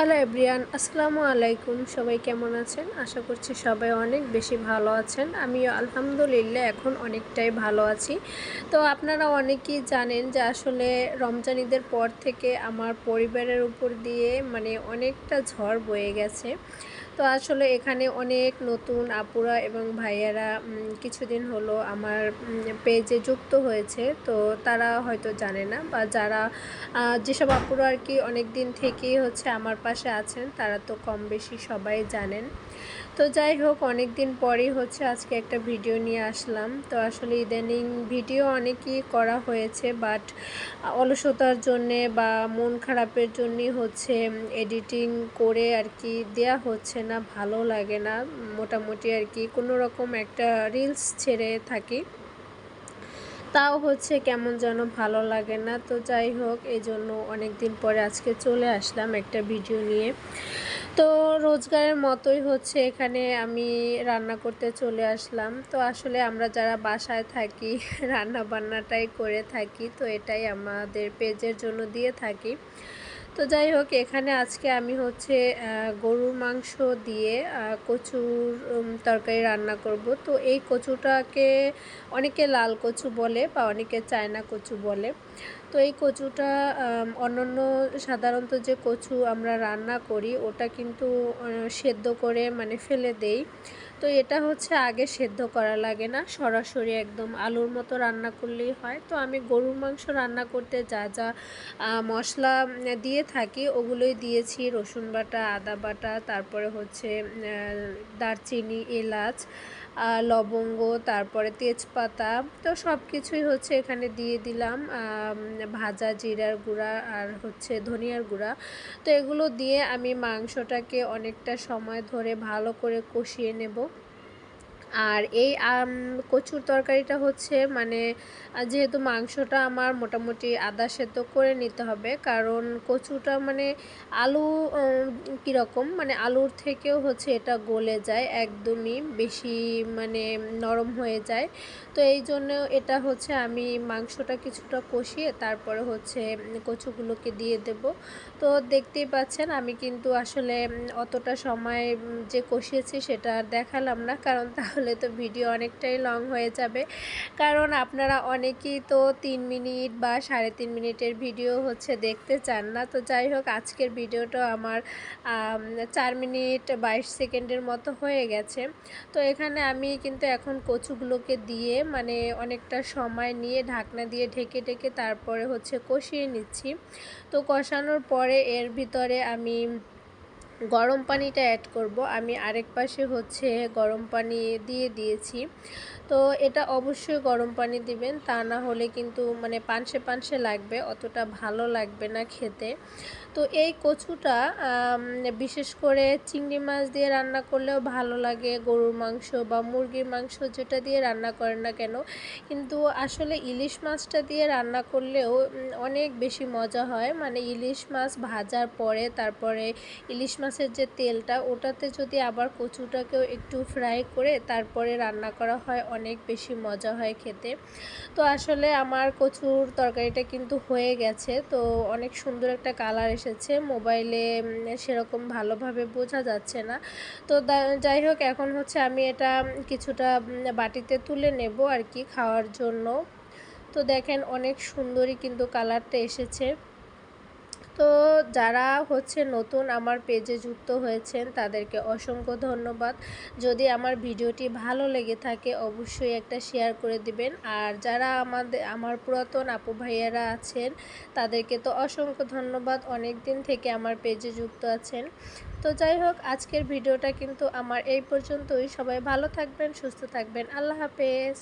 Hello everyone আসসালামু আলাইকুম সবাই কেমন আছেন? আশা করছি সবাই অনেক বেশি ভালো আছেন। আমি আলহামদুলিল্লাহ এখন অনেকটাই ভালো আছি। তো আপনারা অনেকেই জানেন যে আসলে রমজানিদের পর থেকে আমার পরিবারের উপর দিয়ে মানে অনেকটা ঝড় বয়ে গেছে। তো আসলে এখানে অনেক নতুন আপুরা এবং ভাইয়ারা কিছুদিন হলো আমার পেজে যুক্ত হয়েছে। তো তারা হয়তো জানে না বা যারা যেসব আপুরা আর কি অনেক দিন থেকেই হচ্ছে আমার পাশে আছেন, তারা তো কম বেশি সবাই জানেন। তো যাই হোক, অনেক দিন পরেই হচ্ছে আজকে একটা ভিডিও নিয়ে আসলাম। তো আসলে ইদানিং ভিডিও অনেকই করা হয়েছে বাট অলসতার জন্যে বা মন খারাপের জন্যই হচ্ছে এডিটিং করে আর কি দেয়া হচ্ছে না। ভালো লাগে না। মোটামুটি আর কি, কোনো রকম একটা রিলস ছেড়ে থাকি। তাও হচ্ছে কেমন যেন ভালো লাগে না। তো যাই হোক এই জন্য অনেক দিন পরে আজকে চলে আসলাম একটা ভিডিও নিয়ে। তো রোজগারের মতোই হচ্ছে এখানে আমি রান্না করতে চলে আসলাম। তো আসলে আমরা যারা বাসায় থাকি রান্না বান্নাটাই করে থাকি। তো এটাই আমাদের পেজের জন্য দিয়ে থাকি। তো যাই হোক, এখানে আজকে আমি হচ্ছে গরুর মাংস দিয়ে কচুর তরকারি রান্না করব। তো এই কচুটাকে অনেকে লাল কচু বলে বা অনেকে চায়না কচু বলে। তো এই কচুটা অন্যান্য সাধারণত যে কচু আমরা রান্না করি, ওটা কিন্তু সেদ্ধ করে মানে ফেলে দেই। তো এটা হচ্ছে আগে সেদ্ধ করা লাগে না, সরাসরি একদম আলুর মতো রান্না করলেই হয়। তো আমি গরুর মাংস রান্না করতে যা যা মশলা দিয়ে থাকি, ওগুলোই দিয়েছি। রসুন বাটা, আদা বাটা, তারপরে হচ্ছে দারচিনি, এলাচ লবঙ্গ, তারপরে তেজপাতা। তো সব কিছুই হচ্ছে এখানে দিয়ে দিলাম। ভাজা জিরার গুঁড়া আর হচ্ছে ধনিয়ার গুঁড়া। তো এগুলো দিয়ে আমি মাংসটাকে অনেকটা সময় ধরে ভালো করে কষিয়ে নেব। আর এই কচুর তরকারিটা হচ্ছে মানে যেহেতু মাংসটা আমার মোটামুটি আদা সেদ্ধ করে নিতে হবে, কারণ কচুটা মানে আলু কীরকম মানে আলুর থেকেও হচ্ছে এটা গলে যায়, একদমই বেশি মানে নরম হয়ে যায়। তো এই জন্য এটা হচ্ছে আমি মাংসটা কিছুটা কষিয়ে তারপরে হচ্ছে কচুগুলোকে দিয়ে দেব। তো দেখতেই পাচ্ছেন আমি কিন্তু আসলে অতটা সময় যে কষিয়েছি সেটা দেখালাম না, কারণ তাহলে হলে তো ভিডিও অনেকটাই লং হয়ে যাবে। কারণ আপনারা অনেকেই তো তিন মিনিট বা সাড়ে তিন মিনিটের ভিডিও হচ্ছে দেখতে চান না। তো যাই হোক, আজকের ভিডিওটা আমার চার মিনিট বাইশ সেকেন্ডের মতো হয়ে গেছে। তো এখানে আমি কিন্তু এখন কচুগুলোকে দিয়ে মানে অনেকটা সময় নিয়ে ঢাকনা দিয়ে ঢেকে ঢেকে তারপরে হচ্ছে কষিয়ে নিচ্ছি। তো কষানোর পরে এর ভিতরে আমি গরম পানিটা অ্যাড করব। আমি আরেক পাশে হচ্ছে গরম পানি দিয়ে দিয়েছি। তো এটা অবশ্যই গরম পানি দিবেন, তা না হলে কিন্তু মানে পানসে পানসে লাগবে, অতটা ভালো লাগবে না খেতে। তো এই কচুটা বিশেষ করে চিংড়ি মাছ দিয়ে রান্না করলেও ভালো লাগে, গরুর মাংস বা মুরগির মাংস যেটা দিয়ে রান্না করেন না কেন। কিন্তু আসলে ইলিশ মাছটা দিয়ে রান্না করলেও অনেক বেশি মজা হয়। মানে ইলিশ মাছ ভাজার পরে, তারপরে ইলিশ মাছের যে তেলটা, ওটাতে যদি আবার কচুটাকেও একটু ফ্রাই করে তারপরে রান্না করা হয়, অনেক বেশি মজা হয় খেতে। তো আসলে আমার কচুর তরকারিটা কিন্তু হয়ে গেছে। তো অনেক সুন্দর একটা কালার এসেছে। মোবাইলে সেরকম ভালোভাবে বোঝা যাচ্ছে না। তো যাই হোক, এখন হচ্ছে আমি এটা কিছুটা বাটিতে তুলে নেব আর কি খাওয়ার জন্য। তো দেখেন, অনেক সুন্দরই কিন্তু কালারটা এসেছে। তো যারা হচ্ছে নতুন আমার পেজে যুক্ত হয়েছেন, তাদেরকে অসংখ্য ধন্যবাদ। যদি আমার ভিডিওটি ভালো লেগে থাকে, অবশ্যই একটা শেয়ার করে দিবেন। আর যারা আমাদের আমার পুরাতন আপু ভাইয়ারা আছেন, তাদেরকে তো অসংখ্য ধন্যবাদ। অনেক দিন থেকে আমার পেজে যুক্ত আছেন। তো যাই হোক, আজকের ভিডিওটা কিন্তু আমার এই পর্যন্তই। সবাই ভালো থাকবেন, সুস্থ থাকবেন। আল্লাহ হাফেজ।